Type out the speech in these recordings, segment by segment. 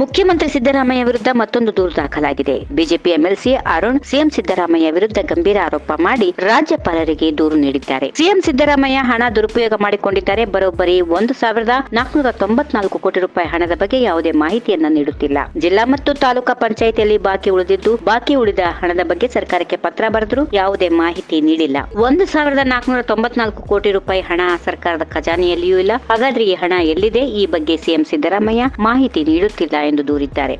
ಮುಖ್ಯಮಂತ್ರಿ ಸಿದ್ದರಾಮಯ್ಯ ವಿರುದ್ಧ ಮತ್ತೊಂದು ದೂರು ದಾಖಲಾಗಿದೆ. BJP MLC Arun, CM Siddaramaiah ವಿರುದ್ಧ ಗಂಭೀರ ಆರೋಪ ಮಾಡಿ ರಾಜ್ಯಪಾಲರಿಗೆ ದೂರು ನೀಡಿದ್ದಾರೆ. ಸಿಎಂ ಸಿದ್ದರಾಮಯ್ಯ ಹಣ ದುರುಪಯೋಗ ಮಾಡಿಕೊಂಡಿದ್ದಾರೆ. ಬರೋಬ್ಬರಿ ಒಂದು ಸಾವಿರದ ನಾಲ್ಕುನೂರ ತೊಂಬತ್ನಾಲ್ಕು ಕೋಟಿ ರೂಪಾಯಿ ಹಣದ ಬಗ್ಗೆ ಯಾವುದೇ ಮಾಹಿತಿಯನ್ನ ನೀಡುತ್ತಿಲ್ಲ. ಜಿಲ್ಲಾ ಮತ್ತು ತಾಲೂಕಾ ಪಂಚಾಯಿತಿಯಲ್ಲಿ ಬಾಕಿ ಉಳಿದಿದ್ದು, ಬಾಕಿ ಉಳಿದ ಹಣದ ಬಗ್ಗೆ ಸರ್ಕಾರಕ್ಕೆ ಪತ್ರ ಬರೆದರೂ ಯಾವುದೇ ಮಾಹಿತಿ ನೀಡಿಲ್ಲ. ಒಂದು ಸಾವಿರದ ನಾಲ್ಕುನೂರ ತೊಂಬತ್ನಾಲ್ಕು ಕೋಟಿ ರೂಪಾಯಿ ಹಣ ಸರ್ಕಾರದ ಖಜಾನೆಯಲ್ಲಿಯೂ ಇಲ್ಲ. ಹಾಗಾದ್ರೆ ಈ ಹಣ ಎಲ್ಲಿದೆ? ಈ ಬಗ್ಗೆ ಸಿಎಂ ಸಿದ್ದರಾಮಯ್ಯ ಮಾಹಿತಿ ನೀಡುತ್ತಿಲ್ಲ. ಎಂದು ದೂರಿದ್ದಾರೆ.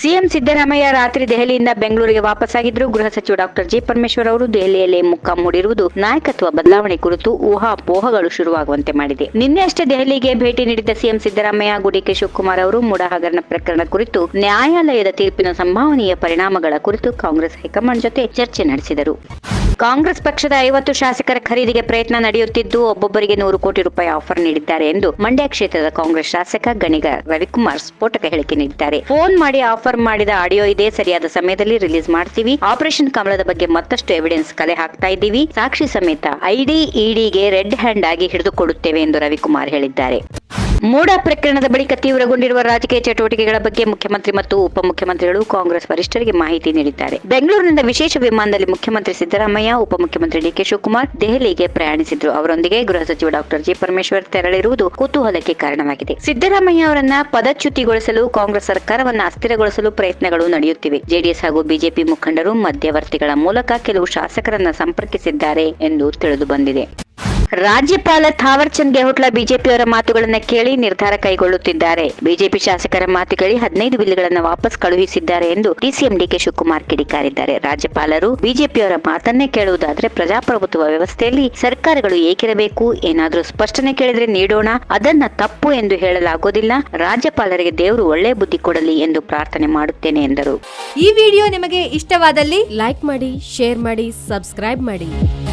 ಸಿಎಂ ಸಿದ್ದರಾಮಯ್ಯ ರಾತ್ರಿ ದೆಹಲಿಯಿಂದ ಬೆಂಗಳೂರಿಗೆ ವಾಪಸ್ಸಾಗಿದ್ರು ಗೃಹ ಸಚಿವ ಡಾಕ್ಟರ್ ಜಿ ಪರಮೇಶ್ವರ್ ಅವರು ದೆಹಲಿಯಲ್ಲಿ ಮುಖ ಮೂಡಿರುವುದು ನಾಯಕತ್ವ ಬದಲಾವಣೆ ಕುರಿತು ಊಹಾಪೋಹಗಳು ಶುರುವಾಗುವಂತೆ ಮಾಡಿದೆ. ನಿನ್ನೆ ಅಷ್ಟೇ ದೆಹಲಿಗೆ ಭೇಟಿ ನೀಡಿದ್ದ ಸಿಎಂ ಸಿದ್ದರಾಮಯ್ಯ, ಗುಡಿಕೆ ಶಿವಕುಮಾರ್ ಅವರು ಮೂಡ ಹಗರಣ ಪ್ರಕರಣ ಕುರಿತು ನ್ಯಾಯಾಲಯದ ತೀರ್ಪಿನ ಸಂಭಾವನೀಯ ಪರಿಣಾಮಗಳ ಕುರಿತು ಕಾಂಗ್ರೆಸ್ ಹೈಕಮಾಂಡ್ ಜೊತೆ ಚರ್ಚೆ ನಡೆಸಿದರು. ಕಾಂಗ್ರೆಸ್ ಪಕ್ಷದ ಐವತ್ತು ಶಾಸಕರ ಖರೀದಿಗೆ ಪ್ರಯತ್ನ ನಡೆಯುತ್ತಿದ್ದು ಒಬ್ಬೊಬ್ಬರಿಗೆ ನೂರು ಕೋಟಿ ರೂಪಾಯಿ ಆಫರ್ ನೀಡಿದ್ದಾರೆ ಎಂದು ಮಂಡ್ಯ ಕ್ಷೇತ್ರದ ಕಾಂಗ್ರೆಸ್ ಶಾಸಕ ಗಣಿಗ ರವಿಕುಮಾರ್ ಸ್ಫೋಟಕ ಹೇಳಿಕೆ ನೀಡಿದ್ದಾರೆ. ಫೋನ್ ಮಾಡಿ ಆಫರ್ ಮಾಡಿದ ಆಡಿಯೋ ಇದೆ ಸರಿಯಾದ ಸಮಯದಲ್ಲಿ ರಿಲೀಸ್ ಮಾಡ್ತೀವಿ. ಆಪರೇಷನ್ ಕಮಲದ ಬಗ್ಗೆ ಮತ್ತಷ್ಟು ಎವಿಡೆನ್ಸ್ ಕಲೆ ಹಾಕ್ತಾ ಇದ್ದೀವಿ. ಸಾಕ್ಷಿ ಸಮೇತ ಐಡಿ ಇಡಿಗೆ ರೆಡ್ ಹ್ಯಾಂಡ್ ಆಗಿ ಹಿಡಿದುಕೊಡುತ್ತೇವೆ ಎಂದು ರವಿಕುಮಾರ್ ಹೇಳಿದ್ದಾರೆ. ಮೂಡ ಪ್ರಕರಣದ ಬಳಿಕ ತೀವ್ರಗೊಂಡಿರುವ ರಾಜಕೀಯ ಚಟುವಟಿಕೆಗಳ ಬಗ್ಗೆ ಮುಖ್ಯಮಂತ್ರಿ ಮತ್ತು ಉಪಮುಖ್ಯಮಂತ್ರಿಗಳು ಕಾಂಗ್ರೆಸ್ ವರಿಷ್ಠರಿಗೆ ಮಾಹಿತಿ ನೀಡಿದ್ದಾರೆ. ಬೆಂಗಳೂರಿನಿಂದ ವಿಶೇಷ ವಿಮಾನದಲ್ಲಿ ಮುಖ್ಯಮಂತ್ರಿ ಸಿದ್ದರಾಮಯ್ಯ, ಉಪಮುಖ್ಯಮಂತ್ರಿ ಡಿಕೆ ಶಿವಕುಮಾರ್ ದೆಹಲಿಗೆ ಪ್ರಯಾಣಿಸಿದ್ರು. ಅವರೊಂದಿಗೆ ಗೃಹ ಸಚಿವ ಡಾಕ್ಟರ್ ಜಿ ಪರಮೇಶ್ವರ್ ತೆರಳಿರುವುದು ಕುತೂಹಲಕ್ಕೆ ಕಾರಣವಾಗಿದೆ. ಸಿದ್ದರಾಮಯ್ಯ ಅವರನ್ನ ಪದಚ್ಯುತಿಗೊಳಿಸಲು ಕಾಂಗ್ರೆಸ್ ಸರ್ಕಾರವನ್ನು ಅಸ್ಥಿರಗೊಳಿಸಲು ಪ್ರಯತ್ನಗಳು ನಡೆಯುತ್ತಿವೆ. ಜೆಡಿಎಸ್ ಹಾಗೂ ಬಿಜೆಪಿ ಮುಖಂಡರು ಮಧ್ಯವರ್ತಿಗಳ ಮೂಲಕ ಕೆಲವು ಶಾಸಕರನ್ನ ಸಂಪರ್ಕಿಸಿದ್ದಾರೆ ಎಂದು ತಿಳಿದು ಬಂದಿದೆ. ರಾಜ್ಯಪಾಲ ಥಾವರ್ ಚಂದ್ ಬಿಜೆಪಿಯವರ ಮಾತುಗಳನ್ನು ಕೇಳಿ ನಿರ್ಧಾರ ಕೈಗೊಳ್ಳುತ್ತಿದ್ದಾರೆ. ಬಿಜೆಪಿ ಶಾಸಕರ ಮಾತು ಕೇಳಿ ಹದಿನೈದು ಬಿಲ್ಗಳನ್ನು ವಾಪಸ್ ಕಳುಹಿಸಿದ್ದಾರೆ ಎಂದು ಡಿಸಿಎಂ ಡಿಕೆ ಶಿವಕುಮಾರ್ ಕಿಡಿಕಾರಿದ್ದಾರೆ. ರಾಜ್ಯಪಾಲರು ಬಿಜೆಪಿಯವರ ಮಾತನ್ನೇ ಕೇಳುವುದಾದ್ರೆ ಪ್ರಜಾಪ್ರಭುತ್ವ ವ್ಯವಸ್ಥೆಯಲ್ಲಿ ಸರ್ಕಾರಗಳು ಏಕಿರಬೇಕು? ಏನಾದರೂ ಸ್ಪಷ್ಟನೆ ಕೇಳಿದ್ರೆ ನೀಡೋಣ. ಅದನ್ನ ತಪ್ಪು ಎಂದು ಹೇಳಲಾಗೋದಿಲ್ಲ. ರಾಜ್ಯಪಾಲರಿಗೆ ದೇವರು ಒಳ್ಳೆ ಬುದ್ಧಿ ಕೊಡಲಿ ಎಂದು ಪ್ರಾರ್ಥನೆ ಮಾಡುತ್ತೇನೆ ಎಂದರು. ಈ ವಿಡಿಯೋ ನಿಮಗೆ ಇಷ್ಟವಾದಲ್ಲಿ ಲೈಕ್ ಮಾಡಿ, ಶೇರ್ ಮಾಡಿ, ಸಬ್ಸ್ಕ್ರೈಬ್ ಮಾಡಿ.